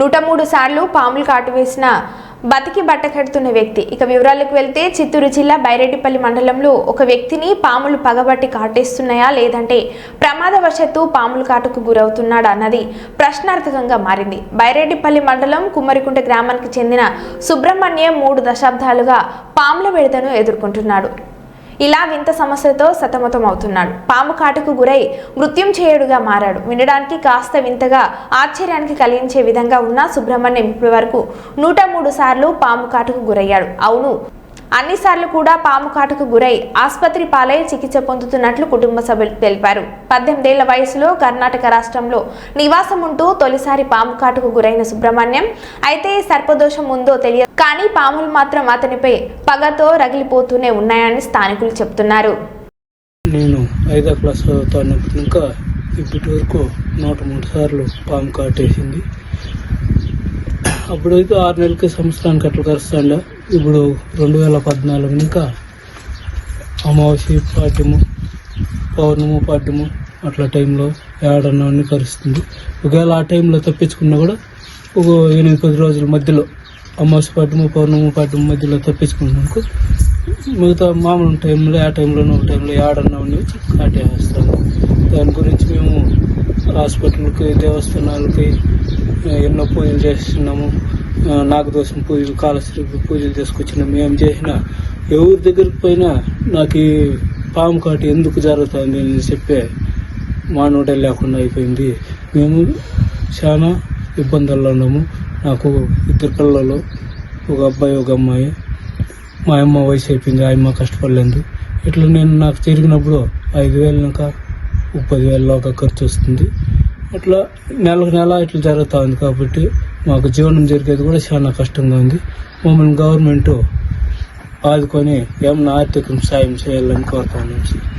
నూట మూడు సార్లు పాములు కాటువేసిన బతికి బట్టకడుతున్న వ్యక్తి. ఇక వివరాలకు వెళ్తే చిత్తూరు జిల్లా బైరెడ్డిపల్లి మండలంలో ఒక వ్యక్తిని పాములు పగబట్టి కాటేస్తున్నాయా లేదంటే ప్రమాదవశత్తు పాములు కాటుకు గురవుతున్నాడా అన్నది ప్రశ్నార్థకంగా మారింది. బైరెడ్డిపల్లి మండలం కుమ్మరికుంట గ్రామానికి చెందిన సుబ్రహ్మణ్యం మూడు దశాబ్దాలుగా పాముల విడతను ఎదుర్కొంటున్నాడు. ఇలా వింత సమస్యతో సతమతం అవుతున్నాడు పాము కాటుకు గురై మృత్యుం చేయుడుగా మారాడు. వినడానికి కాస్త వింతగా ఆశ్చర్యానికి కలిగించే విధంగా ఉన్న సుబ్రహ్మణ్యం ఇప్పటి వరకు నూట మూడు సార్లు పాము కాటుకు గురయ్యాడు. అవును అన్నిసార్లు కూడా పాము కాటుకు గురై ఆసుపత్రి పాలై చికిత్స పొందుతున్నట్లు కుటుంబ సభ్యులు తెలిపారు. పద్దెనిమిదేళ్ళ వయసులో కర్ణాటక రాష్ట్రంలో నివాసం ఉంటూ తొలిసారి పాము కాటుకు గురైన సుబ్రహ్మణ్యం. అయితే సర్పదోషం ఉందో తెలియదు కానీ పాములు మాత్రం అతనిపై పగతో రగిలిపోతూనే ఉన్నాయని స్థానికులు చెప్తున్నారు. నేను ఐదో క్లాస్ చదువుతున్నప్పుడు ఇంకా ఇప్పటి వరకు నూట మూడు సార్లు పాము కాటేసింది. అప్పుడైతే ఆరు నెలలకి సంవత్సరానికి అట్లా కరుస్తాండ. ఇప్పుడు రెండు వేల పద్నాలుగు ఇంకా అమావాస్య పాడ్యము పౌర్ణము పాడ్యము అట్లా టైంలో ఏడన్నా అన్ని కరుస్తుంది. ఒకవేళ ఆ టైంలో తప్పించుకున్నా కూడా ఒక ఎనిమిది పది రోజుల మధ్యలో అమావాస్య పాడ్యము పౌర్ణము పాడ్యము మధ్యలో తప్పించుకున్నాను మిగతా మామూలు టైంలో ఆ టైంలోనూ ఒక టైంలో ఏడన్నా ఉండి వచ్చి కాటేస్తాను దాని గురించి మేము హాస్పిటల్కి దేవస్థానాలకి ఎన్నో పూజలు చేస్తున్నాము. నాగదోషం పూజలు కాలశ్రీ పూజలు తీసుకొచ్చిన మేము చేసిన ఎవరి దగ్గరికి పోయినా నాకు ఈ పాము కాటు ఎందుకు జరుగుతుంది అని చెప్పే మానవుడే లేకుండా అయిపోయింది. మేము చాలా ఇబ్బందుల్లో ఉన్నాము. నాకు ఇద్దరు పిల్లలు ఒక అబ్బాయి ఒక అమ్మాయి. మా అమ్మ వయసు అయిపోయింది ఆ అమ్మ కష్టపడలేదు. ఇట్లా నేను నాకు తిరిగినప్పుడు ఐదు వేలు ఇంకా ఒక ఒక ఖర్చు వస్తుంది. అట్లా నెలకు నెల ఇట్లా జరుగుతూ ఉంది కాబట్టి మాకు జీవనం జరిగేది కూడా చాలా కష్టంగా ఉంది. మమ్మల్ని గవర్నమెంట్ ఆదుకొని ఏమన్నా ఆర్థిక సాయం చేయాలని కోరుతాను సార్.